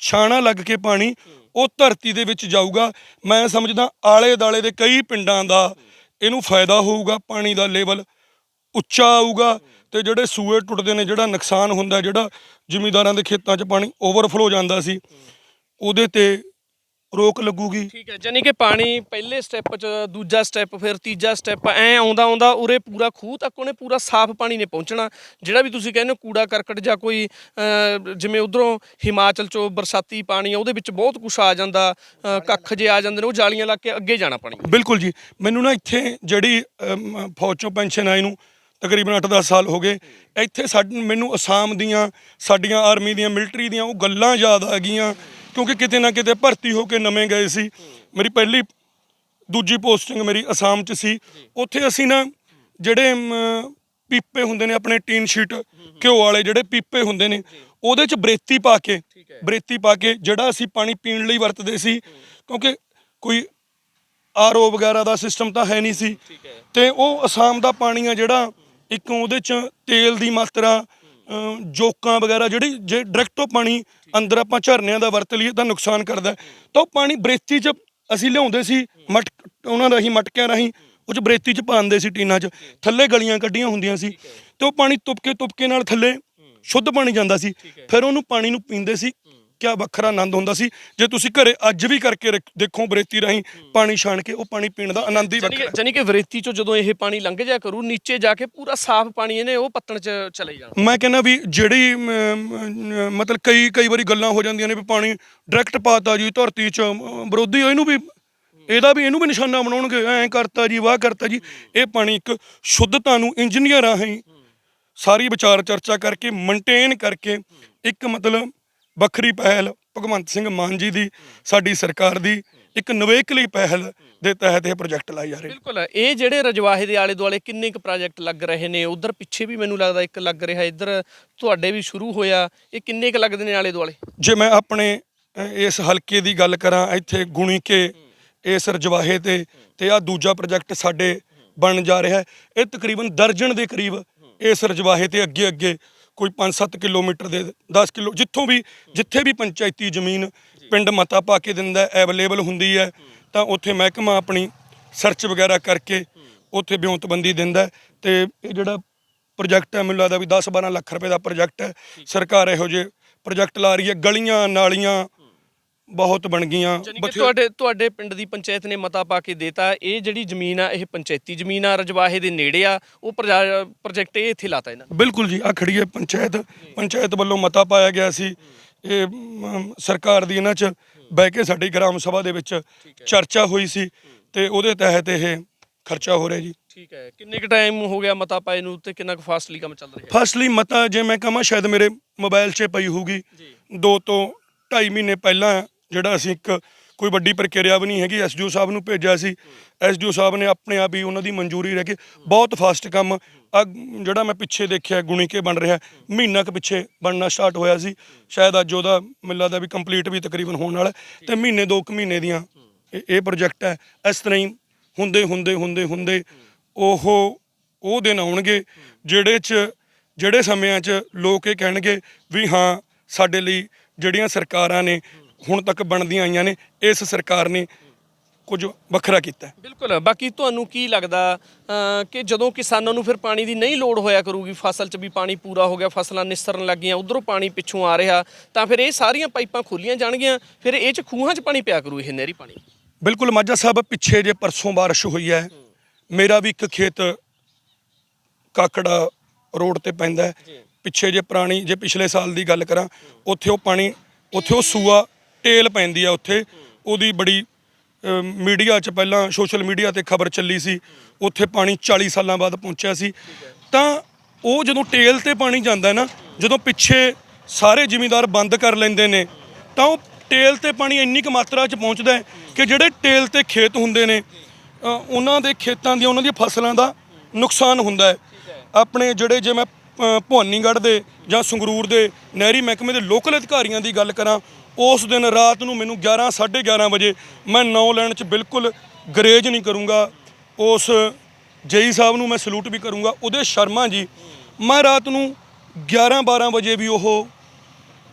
ਛਾਣਾ ਲੱਗ ਕੇ ਪਾਣੀ ਉਹ ਧਰਤੀ ਦੇ ਵਿੱਚ ਜਾਊਗਾ। ਮੈਂ ਸਮਝਦਾ ਆਲੇ ਦਾਲੇ ਦੇ ਕਈ ਪਿੰਡਾਂ ਦਾ ਇਹਨੂੰ ਫਾਇਦਾ ਹੋਊਗਾ ਪਾਣੀ ਦਾ ਲੈਵਲ ਉੱਚਾ ਆਊਗਾ। ਤੇ ਜਿਹੜੇ ਸੂਏ ਟੁੱਟਦੇ ਨੇ ਜਿਹੜਾ ਨੁਕਸਾਨ ਹੁੰਦਾ ਜਿਹੜਾ ਜ਼ਿਮੀਂਦਾਰਾਂ ਦੇ ਖੇਤਾਂ 'ਚ ਪਾਣੀ ਓਵਰਫਲੋ ਜਾਂਦਾ ਸੀ ਉਹਦੇ ਤੇ ਰੋਕ ਲੱਗੂਗੀ। ਠੀਕ ਹੈ ਜਾਨੀ ਕਿ ਪਾਣੀ ਪਹਿਲੇ ਸਟੈਪ 'ਚ ਦੂਜਾ ਸਟੈਪ ਫਿਰ ਤੀਜਾ ਸਟੈਪ ਐ ਆਉਂਦਾ ਆਉਂਦਾ ਉਰੇ ਪੂਰਾ ਖੂਹ ਤੱਕ ਉਹਨੇ ਪੂਰਾ ਸਾਫ਼ ਪਾਣੀ ਨੇ ਪਹੁੰਚਣਾ। ਜਿਹੜਾ ਵੀ ਤੁਸੀਂ ਕਹਿੰਦੇ ਹੋ ਕੂੜਾ ਕਰਕਟ ਜਾਂ ਕੋਈ ਜਿਵੇਂ ਉਧਰੋਂ ਹਿਮਾਚਲ 'ਚੋਂ ਬਰਸਾਤੀ ਪਾਣੀ ਆ ਉਹਦੇ ਵਿੱਚ ਬਹੁਤ ਕੁਝ ਆ ਜਾਂਦਾ ਕੱਖ ਜੇ ਆ ਜਾਂਦੇ ਨੇ ਉਹ ਜਾਲੀਆਂ ਲਾ ਕੇ ਅੱਗੇ ਜਾਣਾ ਪਾਣੀ। ਬਿਲਕੁਲ ਜੀ। ਮੈਨੂੰ ਨਾ ਇੱਥੇ ਜਿਹੜੀ ਫੌਜ ਚੋਂ ਪੈਨਸ਼ਨ ਆਈ ਨੂੰ ਤਕਰੀਬਨ 8-10 ਸਾਲ ਹੋ ਗਏ। ਇੱਥੇ ਸਾਡ ਮੈਨੂੰ ਅਸਾਮ ਦੀਆਂ ਸਾਡੀਆਂ ਆਰਮੀ ਦੀਆਂ ਮਿਲਟਰੀ ਦੀਆਂ ਉਹ ਗੱਲਾਂ ਯਾਦ ਆ ਗਈਆਂ। ਕਿਉਂਕਿ ਕਿਤੇ ਨਾ ਕਿਤੇ ਭਰਤੀ ਹੋ ਕੇ ਨਵੇਂ ਗਏ ਸੀ। ਮੇਰੀ ਪਹਿਲੀ ਦੂਜੀ ਪੋਸਟਿੰਗ ਮੇਰੀ ਅਸਾਮ 'ਚ ਸੀ। ਉੱਥੇ ਅਸੀਂ ਨਾ ਜਿਹੜੇ ਪੀਪੇ ਹੁੰਦੇ ਨੇ ਆਪਣੇ ਟੀਨ ਸ਼ੀਟ ਘਿਓ ਵਾਲੇ ਜਿਹੜੇ ਪੀਪੇ ਹੁੰਦੇ ਨੇ ਉਹਦੇ 'ਚ ਬਰੇਤੀ ਪਾ ਕੇ ਬਰੇਤੀ ਪਾ ਕੇ ਜਿਹੜਾ ਅਸੀਂ ਪਾਣੀ ਪੀਣ ਲਈ ਵਰਤਦੇ ਸੀ। ਕਿਉਂਕਿ ਕੋਈ ਆਰਓ ਵਗੈਰਾ ਦਾ ਸਿਸਟਮ ਤਾਂ ਹੈ ਨਹੀਂ ਸੀ। ਤੇ ਉਹ ਅਸਾਮ ਦਾ ਪਾਣੀ ਆ ਜਿਹੜਾ ਇੱਕ ਉਹਦੇ ਚ ਤੇਲ ਦੀ ਮਾਤਰਾ ਅਮ, ਜੋਕਾਂ ਵਗੈਰਾ ਜਿਹੜੀ ਜੇ ਡਾਇਰੈਕਟ ਉਹ ਪਾਣੀ ਅੰਦਰ ਆਪਾਂ ਝਰਨਿਆਂ ਦਾ ਵਰਤ ਲਈਏ ਤਾਂ ਨੁਕਸਾਨ ਕਰਦਾ। ਹੈ। ਤਾਂ ਉਹ ਪਾਣੀ ਬਰੇਤੀ ਚ ਅਸੀਂ ਲਿਆਉਂਦੇ ਸੀ ਮਟ ਉਹਨਾਂ ਰਾਹੀਂ ਮਟਕਿਆਂ ਰਾਹੀਂ ਉਹ ਚ ਬਰੇਤੀ ਚ ਪਾਉਂਦੇ ਸੀ ਟੀਨਾਂ ਚ। ਥੱਲੇ ਗਲੀਆਂ ਕੱਢੀਆਂ ਹੁੰਦੀਆਂ ਸੀ ਤੇ ਉਹ ਪਾਣੀ ਤੁਪਕੇ ਤੁਪਕੇ ਨਾਲ ਥੱਲੇ ਸ਼ੁੱਧ ਪਾਣੀ ਜਾਂਦਾ ਸੀ। ਫਿਰ ਉਹਨੂੰ ਪਾਣੀ ਨੂੰ ਪੀਂਦੇ ਸੀ। ਕਿਆ ਵੱਖਰਾ ਆਨੰਦ ਹੁੰਦਾ ਸੀ? ਜੇ ਤੁਸੀਂ ਘਰੇ ਅੱਜ ਵੀ ਕਰਕੇ ਰੱਖ- ਦੇਖੋ ਬਰੇਤੀ ਰਾਹੀਂ ਪਾਣੀ ਛਾਣ ਕੇ ਉਹ ਪਾਣੀ ਪੀਣ ਦਾ ਆਨੰਦ ਹੀ ਜਾਨੀ ਕਿ ਵੱਖਰਾ। ਜਾਨੀ ਕਿ ਵਰੇਤੀ 'ਚੋਂ ਜਦੋਂ ਇਹ ਪਾਣੀ ਲੰਘ ਜਾ ਕਰੂ ਨੀਚੇ ਜਾ ਕੇ ਪੂਰਾ ਸਾਫ਼ ਪਾਣੀ ਇਹਨੇ ਉਹ ਪੱਤਣ 'ਚ ਚਲੇ ਜਾਣਾ। ਮੈਂ ਕਹਿੰਦਾ ਵੀ ਜਿਹੜੀ ਮਤਲਬ ਕਈ ਕਈ ਵਾਰੀ ਗੱਲਾਂ ਹੋ ਜਾਂਦੀਆਂ ਨੇ ਵੀ ਪਾਣੀ ਡਾਇਰੈਕਟ ਪਾਤਾ ਜੀ ਧਰਤੀ 'ਚ ਅਮ, ਵਿਰੋਧੀ ਇਹਨੂੰ ਵੀ ਇਹਦਾ ਵੀ ਇਹਨੂੰ ਵੀ ਨਿਸ਼ਾਨਾ ਬਣਾਉਣਗੇ ਐਂ ਕਰਤਾ ਜੀ ਵਾਹ ਕਰਤਾ ਜੀ। ਇਹ ਪਾਣੀ ਇੱਕ ਸ਼ੁੱਧਤਾ ਨੂੰ ਇੰਜੀਨੀਅਰ ਰਾਹੀਂ ਸਾਰੀ ਵਿਚਾਰ ਚਰਚਾ ਕਰਕੇ ਮੇਨਟੇਨ ਕਰਕੇ ਇੱਕ ਮਤਲਬ ਵੱਖਰੀ ਪਹਿਲ ਭਗਵੰਤ ਸਿੰਘ ਮਾਨ ਜੀ ਦੀ ਸਾਡੀ ਸਰਕਾਰ ਦੀ ਇੱਕ ਨਵੇਕਲੀ ਪਹਿਲ ਦੇ ਤਹਿਤ ਇਹ ਪ੍ਰੋਜੈਕਟ ਲਾਈ ਜਾ ਰਹੇ। ਬਿਲਕੁਲ ਇਹ ਜਿਹੜੇ ਰਜਵਾਹੇ ਦੇ ਆਲੇ ਦੁਆਲੇ ਕਿੰਨੇ ਕੁ ਪ੍ਰੋਜੈਕਟ ਲੱਗ ਰਹੇ ਨੇ ਉਧਰ ਪਿੱਛੇ ਵੀ ਮੈਨੂੰ ਲੱਗਦਾ ਇੱਕ ਲੱਗ ਰਿਹਾ ਇੱਧਰ ਤੁਹਾਡੇ ਵੀ ਸ਼ੁਰੂ ਹੋਇਆ ਇਹ ਕਿੰਨੇ ਕੁ ਲੱਗਦੇ ਨੇ ਆਲੇ ਦੁਆਲੇ? ਜੇ ਮੈਂ ਆਪਣੇ ਇਸ ਹਲਕੇ ਦੀ ਗੱਲ ਕਰਾਂ ਇੱਥੇ ਗੁਣੀ ਕੇ ਇਸ ਰਜਵਾਹੇ ਤੇ ਤੇ ਆ ਦੂਜਾ ਪ੍ਰੋਜੈਕਟ ਸਾਡੇ ਬਣ ਜਾ ਰਿਹਾ ਇਹ ਤਕਰੀਬਨ ਦਰਜਨ ਦੇ ਕਰੀਬ ਇਸ ਰਜਵਾਹੇ ਤੇ ਅੱਗੇ ਅੱਗੇ ਕੋਈ 5-7 ਕਿਲੋਮੀਟਰ ਦੇ 10 ਕਿਲੋ ਜਿੱਥੋਂ ਵੀ ਜਿੱਥੇ ਵੀ ਪੰਚਾਇਤੀ ਜ਼ਮੀਨ ਪਿੰਡ ਮਤਾ ਪਾ ਕੇ ਦਿੰਦਾ ਅਵੇਲੇਬਲ ਹੁੰਦੀ ਹੈ ਤਾਂ ਉੱਥੇ ਮਹਿਕਮਾ ਆਪਣੀ ਸਰਚ ਵਗੈਰਾ ਕਰਕੇ ਉੱਥੇ ਬਿਉਂਤਬੰਦੀ ਦਿੰਦਾ ਤੇ ਇਹ ਜਿਹੜਾ ਪ੍ਰੋਜੈਕਟ ਹੈ ਮੈਨੂੰ ਲੱਗਦਾ ਵੀ 10-12 ਲੱਖ ਰੁਪਏ ਦਾ ਪ੍ਰੋਜੈਕਟ ਹੈ। ਸਰਕਾਰ ਇਹੋ ਜਿਹੇ ਪ੍ਰੋਜੈਕਟ ਲਾ ਰਹੀ ਹੈ ਗਲੀਆਂ ਨਾਲੀਆਂ ਬਹੁਤ ਬਣ ਗਈਆਂ ਕਿ ਤੁਹਾਡੇ ਤੁਹਾਡੇ ਪਿੰਡ ਦੀ ਪੰਚਾਇਤ ਨੇ ਮਤਾ ਪਾ ਕੇ ਦੇਤਾ ਇਹ ਜਿਹੜੀ ਜ਼ਮੀਨ ਆ ਇਹ ਪੰਚਾਇਤੀ ਜ਼ਮੀਨ ਆ ਰਜਵਾਹੇ ਦੇ ਨੇੜੇ ਆ ਉਹ ਪ੍ਰਜਾ- ਪ੍ਰੋਜੈਕਟ ਇਹ ਇੱਥੇ ਲਾਤਾ ਇਹਨਾਂ ਨੇ। ਬਿਲਕੁਲ ਜੀ ਆ ਖੜੀ ਹੈ ਪੰਚਾਇਤ। ਪੰਚਾਇਤ ਵੱਲੋਂ ਮਤਾ ਪਾਇਆ ਗਿਆ ਸੀ। ਇਹ ਮ, ਸਰਕਾਰ ਦੀ ਇਹਨਾਂ 'ਚ ਬਹਿ ਕੇ ਸਾਡੀ ਗ੍ਰਾਮ ਸਭਾ ਦੇ ਵਿੱਚ ਚਰਚਾ ਹੋਈ ਸੀ ਤੇ ਉਹਦੇ ਤਹਿਤ ਇਹ ਖਰਚਾ ਹੋ ਰਿਹਾ ਜੀ। ਠੀਕ ਹੈ। ਕਿੰਨੇ ਕੁ ਟਾਈਮ ਹੋ ਗਿਆ ਮਤਾ ਪਾਏ ਨੂੰ ਤੇ ਕਿੰਨਾ ਕੁ ਫਾਸਟਲੀ ਕੰਮ ਚੱਲ ਰਿਹਾ? ਹੈ ਫਸਲੀ ਮਤਾ ਜੇ ਮੈਂ ਕਹਾਂ ਸ਼ਾਇਦ ਮੇਰੇ ਮੋਬਾਈਲ 'ਚ ਪਈ ਹੋਊਗੀ। ਜੀ। ਦੋ ਤੋਂ 2.5 ਮਹੀਨੇ ਪਹਿਲਾਂ ਜਿਹੜਾ ਅਸੀਂ ਇੱਕ ਕੋਈ ਵੱਡੀ ਪ੍ਰਕਿਰਿਆ ਵੀ ਨਹੀਂ ਹੈਗੀ ਐਸਡੀਓ ਸਾਹਿਬ ਨੂੰ ਭੇਜਿਆ ਸੀ। ਐਸਡੀਓ ਸਾਹਿਬ ਨੇ ਆਪਣੇ ਆਪ ਹੀ ਉਹਨਾਂ ਦੀ ਮਨਜ਼ੂਰੀ ਰਹਿ ਕੇ ਬਹੁਤ ਫਾਸਟ ਕੰਮ। ਆ ਜਿਹੜਾ ਮੈਂ ਪਿੱਛੇ ਦੇਖਿਆ, ਗੁਣੀਕੇ ਬਣ ਰਿਹਾ, ਮਹੀਨਾ ਕੁ ਪਿੱਛੇ ਬਣਨਾ ਸਟਾਰਟ ਹੋਇਆ ਸੀ। ਸ਼ਾਇਦ ਅੱਜ ਉਹਦਾ ਮੈਨੂੰ ਲੱਗਦਾ ਵੀ ਕੰਪਲੀਟ ਵੀ ਤਕਰੀਬਨ ਹੋਣ ਵਾਲਾ ਹੈ। ਤੇ ਮਹੀਨੇ, ਦੋ ਕੁ ਮਹੀਨੇ ਦੀਆਂ ਇਹ- ਇਹ ਪ੍ਰੋਜੈਕਟ ਹੈ। ਇਸ ਤਰ੍ਹਾਂ ਹੀ ਹੁੰਦੇ ਹੁੰਦੇ ਹੁੰਦੇ ਹੁੰਦੇ ਉਹ ਉਹ ਦਿਨ ਆਉਣਗੇ ਜਿਹੜੇ ਚ, ਜਿਹੜੇ ਸਮਿਆਂ 'ਚ ਲੋਕ ਇਹ ਕਹਿਣਗੇ ਵੀ ਹਾਂ, ਸਾਡੇ ਲਈ ਜਿਹੜੀਆਂ ਸਰਕਾਰਾਂ ਨੇ ਹੁਣ ਤੱਕ ਬਣਦੀਆਂ ਆਈਆਂ ਨੇ ਇਸ ਸਰਕਾਰ ਨੇ ਕੁਝ ਵੱਖਰਾ ਕੀਤਾ। ਬਿਲਕੁਲ ਬਾਕੀ ਤੁਹਾਨੂੰ ਕੀ ਲੱਗਦਾ ਕਿ ਜਦੋਂ ਕਿਸਾਨਾਂ ਨੂੰ ਫਿਰ ਪਾਣੀ ਦੀ ਨਹੀਂ ਲੋੜ ਹੋਇਆ ਕਰੂਗੀ ਫਸਲ 'ਚ ਵੀ ਪਾਣੀ ਪੂਰਾ ਹੋ ਗਿਆ ਫਸਲਾਂ ਨਿਸਰਨ ਲੱਗੀਆਂ ਉਧਰੋਂ ਪਾਣੀ ਪਿੱਛੋਂ ਆ ਰਿਹਾ ਤਾਂ ਫਿਰ ਇਹ ਸਾਰੀਆਂ ਪਾਈਪਾਂ ਖੋਲੀਆਂ ਜਾਣਗੀਆਂ ਫਿਰ ਇਹ 'ਚ ਖੂਹਾਂ 'ਚ ਪਾਣੀ ਪਿਆ ਕਰੂ ਇਹ ਨਹਿਰੀ ਪਾਣੀ ਬਿਲਕੁਲ ਮਾਝਾ ਸਾਹਿਬ ਪਿੱਛੇ ਜੇ ਪਰਸੋਂ ਬਾਰਿਸ਼ ਹੋਈ ਹੈ ਮੇਰਾ ਵੀ ਇੱਕ ਖੇਤ ਕਾਕੜਾ ਰੋਡ ਤੇ ਪੈਂਦਾ। ਪਿੱਛੇ ਜੇ ਪੁਰਾਣੀ ਜੇ ਪਿਛਲੇ ਸਾਲ ਦੀ ਗੱਲ ਕਰਾਂ ਉੱਥੇ ਉਹ ਪਾਣੀ ਉੱਥੇ ਉਹ ਸੂਆ ਟੇਲ ਪੈਂਦੀ ਆ ਉੱਥੇ। ਉਹਦੀ ਬੜੀ ਮੀਡੀਆ 'ਚ ਪਹਿਲਾਂ ਸੋਸ਼ਲ ਮੀਡੀਆ ਤੇ ਖਬਰ ਚੱਲੀ ਸੀ। ਉੱਥੇ ਪਾਣੀ 40 ਸਾਲਾਂ ਬਾਅਦ ਪਹੁੰਚਿਆ ਸੀ। ਤਾਂ ਉਹ ਜਦੋਂ ਟੇਲ ਤੇ ਪਾਣੀ ਜਾਂਦਾ ਨਾ, ਜਦੋਂ ਪਿੱਛੇ ਸਾਰੇ ਜ਼ਿਮੀਂਦਾਰ ਬੰਦ ਕਰ ਲੈਂਦੇ ਨੇ, ਤਾਂ ਉਹ ਟੇਲ ਤੇ ਪਾਣੀ ਇੰਨੀ ਕੁ ਮਾਤਰਾ 'ਚ ਪਹੁੰਚਦਾ ਹੈ ਕਿ ਜਿਹੜੇ ਟੇਲ ਤੇ ਖੇਤ ਹੁੰਦੇ ਨੇ ਉਹਨਾਂ ਦੇ ਖੇਤਾਂ ਦੀਆਂ, ਉਹਨਾਂ ਦੀਆਂ ਫਸਲਾਂ ਦਾ ਨੁਕਸਾਨ ਹੁੰਦਾ ਹੈ। ਆਪਣੇ ਜਿਹੜੇ ਜੇ ਮੈਂ ਭਵਾਨੀਗੜ੍ਹ ਦੇ ਜਾਂ ਸੰਗਰੂਰ ਦੇ ਨਹਿਰੀ ਮਹਿਕਮੇ ਦੇ ਲੋਕਲ ਅਧਿਕਾਰੀਆਂ ਦੀ ਗੱਲ ਕਰਾਂ ਉਸ ਦਿਨ ਰਾਤ ਨੂੰ ਮੈਨੂੰ 11 11:30 ਵਜੇ ਮੈਂ ਨੌ ਲੈਣ 'ਚ ਬਿਲਕੁਲ ਗਰੇਜ ਨਹੀਂ ਕਰੂੰਗਾ। ਉਸ ਜੇਈ ਸਾਹਿਬ ਨੂੰ ਮੈਂ ਸਲੂਟ ਵੀ ਕਰੂੰਗਾ। ਉਹਦੇ ਸ਼ਰਮਾ ਜੀ, ਮੈਂ ਰਾਤ ਨੂੰ 11 12 ਵਜੇ ਵੀ ਉਹ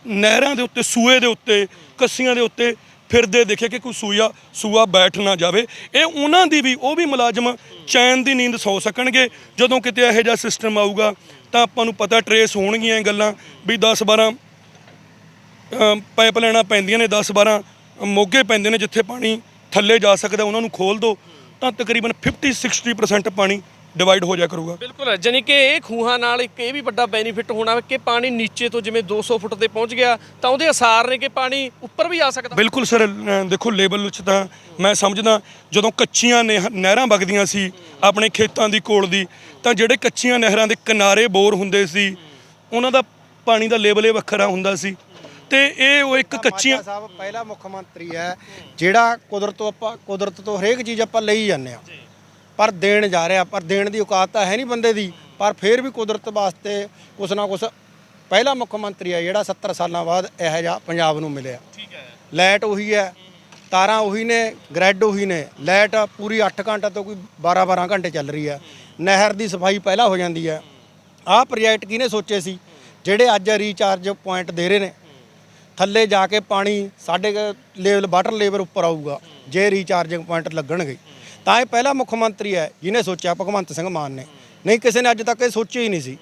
ਨਹਿਰਾਂ ਦੇ ਉੱਤੇ, ਸੂਏ ਦੇ ਉੱਤੇ, ਕੱਸੀਆਂ ਦੇ ਉੱਤੇ ਫਿਰਦੇ ਦੇਖੇ ਕਿ ਕੋਈ ਸੂਆ ਸੂਆ ਬੈਠ ਨਾ ਜਾਵੇ। ਇਹ ਉਹਨਾਂ ਦੀ ਵੀ, ਉਹ ਵੀ ਮੁਲਾਜ਼ਮ ਚੈਨ ਦੀ ਨੀਂਦ ਸੌ ਸਕਣਗੇ। ਜਦੋਂ ਕਿਤੇ ਇਹੋ ਜਿਹਾ ਸਿਸਟਮ ਆਊਗਾ ਤਾਂ ਆਪਾਂ ਨੂੰ ਪਤਾ ਟਰੇਸ ਹੋਣਗੀਆਂ ਇਹ ਗੱਲਾਂ ਵੀ 10 12 ਪਾਈਪ ਲੈਣਾ ਪੈਂਦੀਆਂ ਨੇ 10 12 ਮੋਗੇ ਪੈਂਦੇ ਨੇ ਜਿੱਥੇ ਪਾਣੀ ਥੱਲੇ ਜਾ ਸਕਦਾ ਉਹਨਾਂ ਨੂੰ ਖੋਲ ਦਿਓ ਤਾਂ ਤਕਰੀਬਨ 50 60% ਪਾਣੀ ਡਿਵਾਈਡ ਹੋ ਜਾ ਕਰੂਗਾ। ਬਿਲਕੁਲ ਜਾਣੀ ਕਿ ਇਹ ਖੂਹਾਂ ਨਾਲ ਇੱਕ ਇਹ ਵੀ ਵੱਡਾ ਬੈਨੀਫਿਟ ਹੋਣਾ ਕਿ ਪਾਣੀ ਨੀਚੇ ਤੋਂ ਜਿਵੇਂ 200 ਫੁੱਟ ਤੇ ਪਹੁੰਚ ਗਿਆ ਤਾਂ ਉਹਦੇ ਅਸਾਰ ਨੇ ਕਿ ਪਾਣੀ ਉੱਪਰ ਵੀ ਆ ਸਕਦਾ। ਬਿਲਕੁਲ ਸਰ ਦੇਖੋ ਲੇਬਲ ਚ ਤਾਂ ਮੈਂ ਸਮਝਦਾ ਜਦੋਂ ਕੱਚੀਆਂ ਨਹਿ- ਨਹਿਰਾਂ ਵਗਦੀਆਂ ਸੀ ਆਪਣੇ ਖੇਤਾਂ ਦੀ ਕੋਲ ਦੀ ਤਾਂ ਜਿਹੜੇ ਕੱਚੀਆਂ ਨਹਿਰਾਂ ਦੇ ਕਿਨਾਰੇ ਬੋਰ ਹੁੰਦੇ ਸੀ ਉਹਨਾਂ ਦਾ ਪਾਣੀ ਦਾ ਲੈਵਲ ਹੀ ਵੱਖਰਾ ਹੁੰਦਾ ਸੀ। ਤੇ ਇਹ ਉਹ ਇੱਕ ਕੱਚੀਆਂ ਸਾਹਿਬ ਪਹਿਲਾ ਮੁੱਖ ਮੰਤਰੀ ਹੈ ਜਿਹੜਾ ਕੁਦਰਤ ਤੋਂ ਆਪਾਂ ਕੁਦਰਤ ਤੋਂ ਹਰੇਕ ਚੀਜ਼ ਆਪਾਂ ਲਈ ਜਾਂਦੇ ਆ ਪਰ ਦੇਣ ਜਾ ਰਿਹਾ ਪਰ ਦੇਣ ਦੀ ਔਕਾਤ ਤਾਂ ਹੈ ਨਹੀਂ ਬੰਦੇ ਦੀ। ਪਰ ਫਿਰ ਵੀ ਕੁਦਰਤ ਵਾਸਤੇ ਕੁਛ ਨਾ ਕੁਛ ਪਹਿਲਾ ਮੁੱਖ ਮੰਤਰੀ ਹੈ ਜਿਹੜਾ 70 ਸਾਲਾਂ ਬਾਅਦ ਇਹੋ ਜਿਹਾ ਪੰਜਾਬ ਨੂੰ ਮਿਲਿਆ। ਠੀਕ ਹੈ। ਲਾਈਟ ਉਹੀ ਹੈ ਤਾਰਾਂ ਉਹੀ ਨੇ ਗ੍ਰੈਡ ਉਹੀ ਨੇ। ਲਾਈਟ ਪੂਰੀ 8 ਘੰਟੇ ਤੋਂ ਕੋਈ 12 12 ਘੰਟੇ ਚੱਲ ਰਹੀ ਹੈ। ਨਹਿਰ ਦੀ ਸਫ਼ਾਈ ਪਹਿਲਾਂ ਹੋ ਜਾਂਦੀ ਹੈ। ਆਹ ਪ੍ਰੋਜੈਕਟ ਕਿਹਨੇ ਸੋਚੇ ਸੀ ਜਿਹੜੇ ਅੱਜ ਰੀਚਾਰਜ ਪੁਆਇੰਟ ਦੇ ਰਹੇ ਨੇ? ਥੱਲੇ ਜਾ ਕੇ ਪਾਣੀ ਸਾਡੇ ਲੈਵਲ, ਵਾਟਰ ਲੈਵਲ ਉੱਪਰ ਆਊਗਾ, ਜੇ ਰੀਚਾਰਜਿੰਗ ਪੁਆਇੰਟ ਲੱਗਣਗੇ। ਤਾਂ ਇਹ ਪਹਿਲਾ ਮੁੱਖ ਮੰਤਰੀ ਹੈ, ਜਿਹਨੇ ਸੋਚਿਆ, ਭਗਵੰਤ ਸਿੰਘ ਮਾਨ ਨੇ। ਨਹੀਂ, ਕਿਸੇ ਨੇ ਅੱਜ ਤੱਕ ਇਹ ਸੋਚਿਆ ਹੀ ਨਹੀਂ ਸੀ।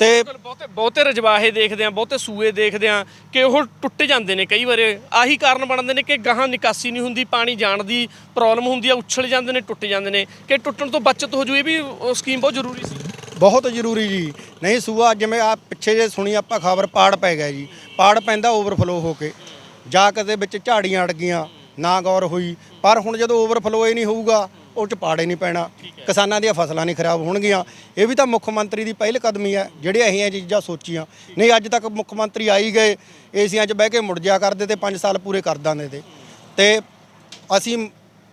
ਤੇ ਬਹੁਤੇ ਬਹੁਤੇ ਰਜਵਾਹੇ ਦੇਖਦੇ ਆ, ਬਹੁਤੇ ਸੂਏ ਦੇਖਦੇ ਆ ਕਿ ਉਹ ਟੁੱਟ ਜਾਂਦੇ ਨੇ ਕਈ ਵਾਰ। ਆਹੀ ਕਾਰਨ ਬਣਦੇ ਨੇ ਕਿ ਗਾਹਾਂ ਨਿਕਾਸੀ ਨਹੀਂ ਹੁੰਦੀ, ਪਾਣੀ ਜਾਣ ਦੀ ਪ੍ਰੋਬਲਮ ਹੁੰਦੀ ਆ, ਉਛਲ ਜਾਂਦੇ ਨੇ, ਟੁੱਟ ਜਾਂਦੇ ਨੇ। ਕਿ ਟੁੱਟਣ ਤੋਂ ਬਚਤ ਹੋ ਜੂ, ਇਹ ਵੀ ਉਹ ਸਕੀਮ ਬਹੁਤ ਜ਼ਰੂਰੀ ਸੀ। ਬਹੁਤ ਜ਼ਰੂਰੀ ਜੀ। ਨਹੀਂ ਸੂਆ ਜਿਵੇਂ ਆ ਪਿੱਛੇ ਜੇ ਸੁਣੀ ਆਪਾਂ ਖਬਰ ਪਾੜ ਪੈ ਗਿਆ ਜੀ। ਪਾੜ ਪੈਂਦਾ ਓਵਰਫਲੋ ਹੋ ਕੇ। ਜਾ ਕਦੇ ਵਿੱਚ ਝਾੜੀਆਂ ਅੜ ਗਈਆਂ ਨਾ ਗੌਰ ਹੋਈ। ਪਰ ਹੁਣ ਜਦੋਂ ਓਵਰਫਲੋ ਹੀ ਨਹੀਂ ਹੋਊਗਾ ਉਹ ਚ ਪਾੜੇ ਨਹੀਂ ਪੈਣਾ। ਕਿਸਾਨਾਂ ਦੀਆਂ ਫਸਲਾਂ ਨਹੀਂ ਖਰਾਬ ਹੋਣਗੀਆਂ। ਇਹ ਵੀ ਤਾਂ ਮੁੱਖ ਮੰਤਰੀ ਦੀ ਪਹਿਲ ਕਦਮੀ ਹੈ ਜਿਹੜੇ ਅਹੀਆਂ ਚੀਜ਼ਾਂ ਸੋਚੀਆਂ। ਨਹੀਂ ਅੱਜ ਤੱਕ ਮੁੱਖ ਮੰਤਰੀ ਆਈ ਗਏ ਏਸੀਆਂ 'ਚ ਬਹਿ ਕੇ ਮੁੜ ਜਾ ਕਰਦੇ ਤੇ 5 ਸਾਲ ਪੂਰੇ ਕਰ ਦਿੰਦੇ ਤੇ। ਤੇ ਅਸੀਂ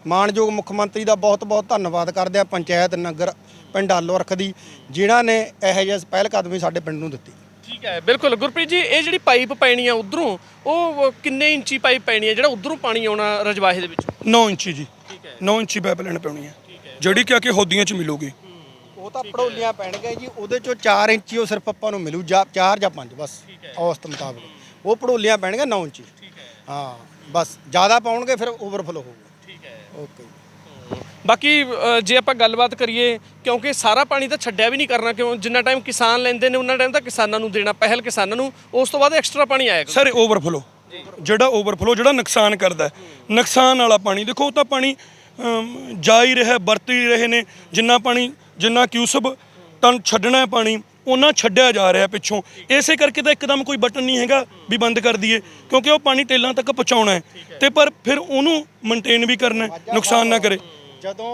ਮਾਣਯੋਗ ਮੁੱਖ ਮੰਤਰੀ ਦਾ ਬਹੁਤ-ਬਹੁਤ ਧੰਨਵਾਦ ਕਰਦੇ ਆ ਪੰਚਾਇਤ ਨਗਰ ਪਿੰਡ ਆਲੋਰਖ ਦੀ ਜਿਨ੍ਹਾਂ ਨੇ ਇਹੋ ਜਿਹੀ ਪਹਿਲ ਕਦਮੀ ਸਾਡੇ ਪਿੰਡ ਨੂੰ ਦਿੱਤੀ। ਠੀਕ ਹੈ ਬਿਲਕੁਲ। ਗੁਰਪ੍ਰੀਤ ਜੀ ਇਹ ਜਿਹੜੀ ਪਾਈਪ ਪੈਣੀ ਆ ਉਧਰੋਂ ਉਹ ਕਿੰਨੇ ਇੰਚੀ ਪਾਈਪ ਪੈਣੀ ਆ? ਜਿਹੜਾ ਉਧਰੋਂ ਪਾਣੀ ਆਉਣਾ ਰਜਵਾਹੇ ਦੇ ਵਿੱਚ? 9 ਇੰਚੀ ਜੀ। ਠੀਕ ਹੈ। 9 ਇੰਚੀ ਪਾਈਪ ਲੈਣ ਪੈਣੀ ਹੈ। ਜਿਹੜੀ ਕਿ ਆ ਕੇ ਹੋਦੀਆਂ ਚ ਮਿਲੂਗੀ। ਉਹ ਤਾਂ ਪੜੋਲੀਆਂ ਪੈਣਗੇ ਜੀ ਉਹਦੇ ਚੋਂ 4 ਇੰਚੀ ਉਹ ਸਿਰਫ ਆਪਾਂ ਨੂੰ ਮਿਲੂ ਜਾਂ 4 ਜਾਂ 5 ਬਸ। ਔਸਤ ਮੁਤਾਬਕ। ਉਹ ਪੜੋਲੀਆਂ ਪੈਣਗੇ 9 ਇੰਚੀ। ਠੀਕ ਹੈ। ਹਾਂ ਬਸ। ਜ਼ਿਆਦਾ ਪਾਉਣਗੇ ਫਿਰ ਓਵਰਫਲੋ ਹੋਊਗਾ। ਠੀਕ ਹੈ। ਓਕੇ ਬਾਕੀ ਅ, ਜੇ ਆਪਾਂ ਗੱਲਬਾਤ ਕਰੀਏ ਕਿਉਂਕਿ ਸਾਰਾ ਪਾਣੀ ਤਾਂ ਛੱਡਿਆ ਵੀ ਨਹੀਂ ਕਰਨਾ ਕਿਉਂ ਜਿੰਨਾ ਟਾਈਮ ਕਿਸਾਨ ਲੈਂਦੇ ਨੇ ਉਹਨਾਂ ਟਾਈਮ ਤਾਂ ਕਿਸਾਨਾਂ ਨੂੰ ਦੇਣਾ ਪਹਿਲ ਕਿਸਾਨਾਂ ਨੂੰ ਉਸ ਤੋਂ ਬਾਅਦ ਐਕਸਟਰਾ ਪਾਣੀ ਆਇਆ ਕਰੂਗਾ। ਸਰ ਓਵਰਫਲੋ ਜਿਹੜਾ ਓਵਰਫਲੋ ਜਿਹੜਾ ਨੁਕਸਾਨ ਕਰਦਾ ਹੈ। ਨੁਕਸਾਨ ਵਾਲਾ ਪਾਣੀ ਦੇਖੋ ਉਹ ਤਾਂ ਪਾਣੀ ਅਮ, ਜਾ ਹੀ ਰਿਹਾ ਵਰਤ ਹੀ ਰਹੇ ਨੇ ਜਿੰਨਾ ਪਾਣੀ ਜਿੰਨਾ ਕਿਊਸਬ ਟਨ ਛੱਡਣਾ ਹੈ ਪਾਣੀ ਉਹਨਾਂ ਛੱਡਿਆ ਜਾ ਰਿਹਾ ਪਿੱਛੋਂ ਇਸੇ ਕਰਕੇ ਤਾਂ ਇੱਕਦਮ ਕੋਈ ਬਟਨ ਨਹੀਂ ਹੈਗਾ ਵੀ ਬੰਦ ਕਰ ਦਈਏ ਕਿਉਂਕਿ ਉਹ ਪਾਣੀ ਟੇਲਾਂ ਤੱਕ ਪਹੁੰਚਾਉਣਾ ਹੈ ਤੇ ਪਰ ਫਿਰ ਉਹਨੂੰ ਮੇਨਟੇਨ ਵੀ ਕਰਨਾ ਹੈ, ਨੁਕਸਾਨ ਨਾ ਕਰੇ ਜਦੋਂ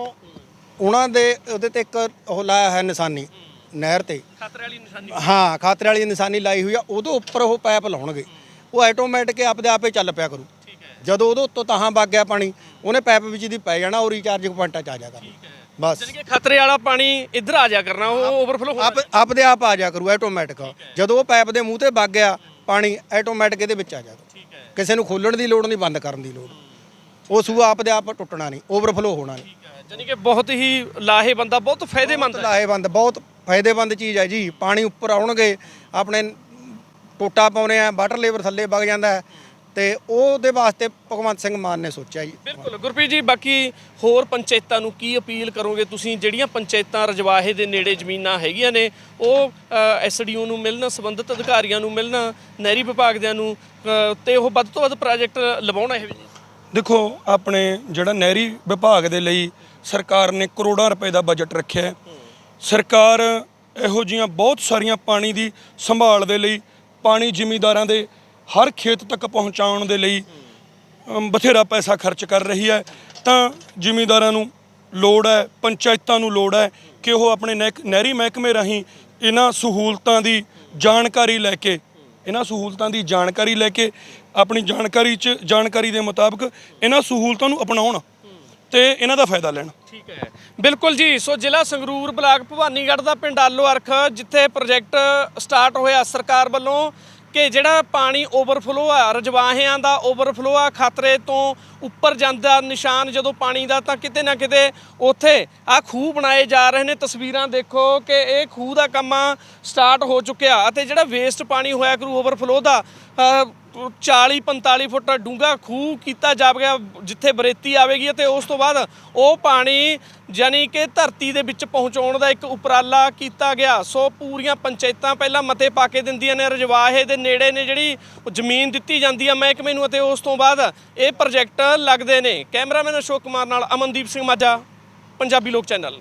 ਉਹਨਾਂ ਦੇ ਉਹਦੇ ਤੇ ਇੱਕ ਉਹ ਲਾਇਆ ਹੈ ਨਿਸ਼ਾਨੀ ਨਹਿਰ ਤੇ। ਖਤਰੇ ਵਾਲੀ ਨਿਸ਼ਾਨੀ। ਹਾਂ ਖਾਤਰੇ ਵਾਲੀ ਨਿਸ਼ਾਨੀ ਲਾਈ ਹੋਈ ਆ ਉਹਦੇ ਉੱਪਰ ਉਹ ਪਾਈਪ ਲਾਉਣਗੇ। ਉਹ ਆਟੋਮੈਟਿਕ ਆਪਦੇ ਆਪੇ ਚੱਲ ਪਿਆ ਕਰੂ। ਜਦੋਂ ਉਹਦੇ ਉੱਤੋਂ ਤਾਹਾਂ ਵਗ ਗਿਆ ਪਾਣੀ ਉਹਨੇ ਪਾਈਪ ਵਿੱਚ ਦੀ ਪੈ ਜਾਣਾ ਉਹ ਰੀਚਾਰਜ ਪੁਆਇੰਟਾਂ ਚ ਆ ਜਾ ਕਰਨਾ ਬਸ। ਜਾਣੀ ਕਿ ਖਤਰੇ ਵਾਲਾ ਪਾਣੀ ਇੱਧਰ ਆ ਜਾ ਕਰਨਾ ਉਹ ਓਵਰਫਲੋ ਹੋ ਆਪ ਆਪਦੇ ਆਪ ਆ ਜਾ ਕਰੂ ਆਟੋਮੈਟਿਕ ਜਦੋਂ ਉਹ ਪਾਈਪ ਦੇ ਮੂੰਹ ਤੇ ਵਗ ਗਿਆ ਪਾਣੀ ਆਟੋਮੈਟਿਕ ਇਹਦੇ ਵਿੱਚ ਆ ਜਾਗਾ ਕਿਸੇ ਨੂੰ ਖੋਲਣ ਦੀ ਲੋੜ ਨਹੀਂ ਬੰਦ ਕਰਨ ਦੀ ਲੋੜ। ਉਹ ਸੂਆ ਆਪਦੇ ਆਪ ਟੁੱਟਣਾ ਨਹੀਂ ਓਵਰਫਲੋ ਹੋਣਾ ਨਹੀਂ। ਜਾਣੀ ਕਿ ਬਹੁਤ ਹੀ ਲਾਹੇਵੰਦਾ ਬਹੁਤ ਫਾਇਦੇਮੰਦ ਹੈ ਲਾਹੇਵੰਦ ਬਹੁਤ ਫਾਇਦੇਮੰਦ ਚੀਜ਼ ਹੈ ਜੀ। ਪਾਣੀ ਉੱਪਰ ਆਉਣਗੇ ਆਪਣੇ ਟੋਟਾ ਪਾਉਨੇ ਆ ਵਾਟਰ ਲੇਵਲ ਥੱਲੇ ਵਗ ਜਾਂਦਾ ਹੈ। ਤੇ ਉਹਦੇ ਵਾਸਤੇ ਭਗਵੰਤ ਸਿੰਘ ਮਾਨ ਨੇ ਸੋਚਿਆ ਜੀ। ਬਿਲਕੁਲ। ਗੁਰਪ੍ਰੀਤ ਜੀ ਬਾਕੀ ਹੋਰ ਪੰਚਾਇਤਾਂ ਨੂੰ ਕੀ ਅਪੀਲ ਕਰੋਗੇ ਤੁਸੀਂ? ਜਿਹੜੀਆਂ ਪੰਚਾਇਤਾਂ ਰਜਵਾਹੇ ਦੇ ਨੇੜੇ ਜ਼ਮੀਨਾਂ ਹੈਗੀਆਂ ਨੇ ਉਹ ਐਸਡੀਓ ਨੂੰ ਮਿਲਣ ਸੰਬੰਧਿਤ ਅਧਿਕਾਰੀਆਂ ਨੂੰ ਮਿਲਣ ਨਹਿਰੀ ਵਿਭਾਗ ਦਿਆਂ ਨੂੰ ਅ, ਤੇ ਉਹ ਵੱਧ ਤੋਂ ਵੱਧ ਪ੍ਰੋਜੈਕਟ ਲਵਾਉਣਾ ਇਹ ਦੇਖੋ ਆਪਣੇ ਜਿਹੜਾ ਨਹਿਰੀ ਵਿਭਾਗ ਦੇ ਲਈ ਸਰਕਾਰ ਨੇ ਕਰੋੜਾਂ ਰੁਪਏ ਦਾ ਬਜਟ ਰੱਖਿਆ ਹੈ। ਸਰਕਾਰ ਇਹੋ ਜੀਆਂ ਬਹੁਤ ਸਾਰੀਆਂ ਪਾਣੀ ਦੀ ਸੰਭਾਲ ਦੇ ਲਈ ਪਾਣੀ ਜ਼ਿਮੀਦਾਰਾਂ ਦੇ ਹਰ ਖੇਤ ਤੱਕ ਪਹੁੰਚਾਉਣ ਦੇ ਲਈ ਅਮ, ਬਥੇਰਾ ਪੈਸਾ ਖਰਚ ਕਰ ਰਹੀ ਹੈ। ਤਾਂ ਜ਼ਿਮੀਦਾਰਾਂ ਨੂੰ ਲੋੜ ਹੈ ਪੰਚਾਇਤਾਂ ਨੂੰ ਲੋੜ ਹੈ ਕਿ ਉਹ ਆਪਣੇ ਨਹਿਕ- ਨਹਿਰੀ ਮਹਿਕਮੇ ਰਾਹੀਂ ਇਹਨਾਂ ਸਹੂਲਤਾਂ ਦੀ ਜਾਣਕਾਰੀ ਲੈ ਕੇ ਇਹਨਾਂ ਸਹੂਲਤਾਂ ਦੀ ਜਾਣਕਾਰੀ ਲੈ ਕੇ ਆਪਣੀ ਜਾਣਕਾਰੀ 'ਚ ਜਾਣਕਾਰੀ ਦੇ ਮੁਤਾਬਕ ਇਹਨਾਂ ਸਹੂਲਤਾਂ ਨੂੰ ਅਪਣਾਉਣ। ਤੇ ਇਹਨਾਂ ਦਾ ਫਾਇਦਾ ਲੈਣ। ਠੀਕ ਹੈ। ਬਿਲਕੁਲ ਜੀ। ਸੋ ਜ਼ਿਲ੍ਹਾ ਸੰਗਰੂਰ ਬਲਾਕ ਭਵਾਨੀਗੜ੍ਹ ਦਾ ਪਿੰਡ ਆਲੋ ਅਰਖ, ਜਿੱਥੇ ਪ੍ਰੋਜੈਕਟ ਸਟਾਰਟ ਹੋਇਆ ਸਰਕਾਰ ਵੱਲੋਂ ਕਿ ਜਿਹੜਾ ਪਾਣੀ ਓਵਰਫਲੋ ਆ ਰਜਵਾਹਿਆਂ ਦਾ ਓਵਰਫਲੋ ਆ, ਖਤਰੇ ਤੋਂ ਉੱਪਰ ਜਾਂਦਾ ਨਿਸ਼ਾਨ ਜਦੋਂ ਪਾਣੀ ਦਾ, ਤਾਂ ਕਿਤੇ ਨਾ ਕਿਤੇ ਉੱਥੇ ਆ ਖੂਹ ਬਣਾਏ ਜਾ ਰਹੇ ਨੇ। ਤਸਵੀਰਾਂ ਦੇਖੋ ਕਿ ਇਹ ਖੂਹ ਦਾ ਕੰਮ ਸਟਾਰਟ ਹੋ ਚੁੱਕਿਆ ਅਤੇ ਜਿਹੜਾ ਵੇਸਟ ਪਾਣੀ ਹੋਇਆ ਕਰੂ ਓਵਰਫਲੋ ਦਾ 40 45 ਫੁੱਟ ਡੂੰਘਾ ਖੂਹ ਕੀਤਾ ਜਾਵੇਗਾ ਜਿੱਥੇ ਬਰੇਤੀ ਆਵੇਗੀ ਅਤੇ ਉਸ ਤੋਂ ਬਾਅਦ ਉਹ ਪਾਣੀ ਯਾਨੀ ਕਿ ਧਰਤੀ ਦੇ ਵਿੱਚ ਪਹੁੰਚਾਉਣ ਦਾ ਇੱਕ ਉਪਰਾਲਾ ਕੀਤਾ ਗਿਆ। ਸੋ ਪੂਰੀਆਂ ਪੰਚਾਇਤਾਂ ਪਹਿਲਾਂ ਮਤੇ ਪਾ ਕੇ ਦਿੰਦੀਆਂ ਨੇ, ਰਜਵਾਹੇ ਦੇ ਨੇੜੇ ਨੇ ਜਿਹੜੀ ਜ਼ਮੀਨ ਦਿੱਤੀ ਜਾਂਦੀ ਆ ਮਹਿਕਮੇ ਨੂੰ ਅਤੇ ਉਸ ਤੋਂ ਬਾਅਦ ਇਹ ਪ੍ਰੋਜੈਕਟ ਲੱਗਦੇ ਨੇ। ਕੈਮਰਾਮੈਨ ਅਸ਼ੋਕ ਕੁਮਾਰ ਨਾਲ ਅਮਨਦੀਪ ਸਿੰਘ ਮਾਝਾ, ਪੰਜਾਬੀ ਲੋਕ ਚੈਨਲ।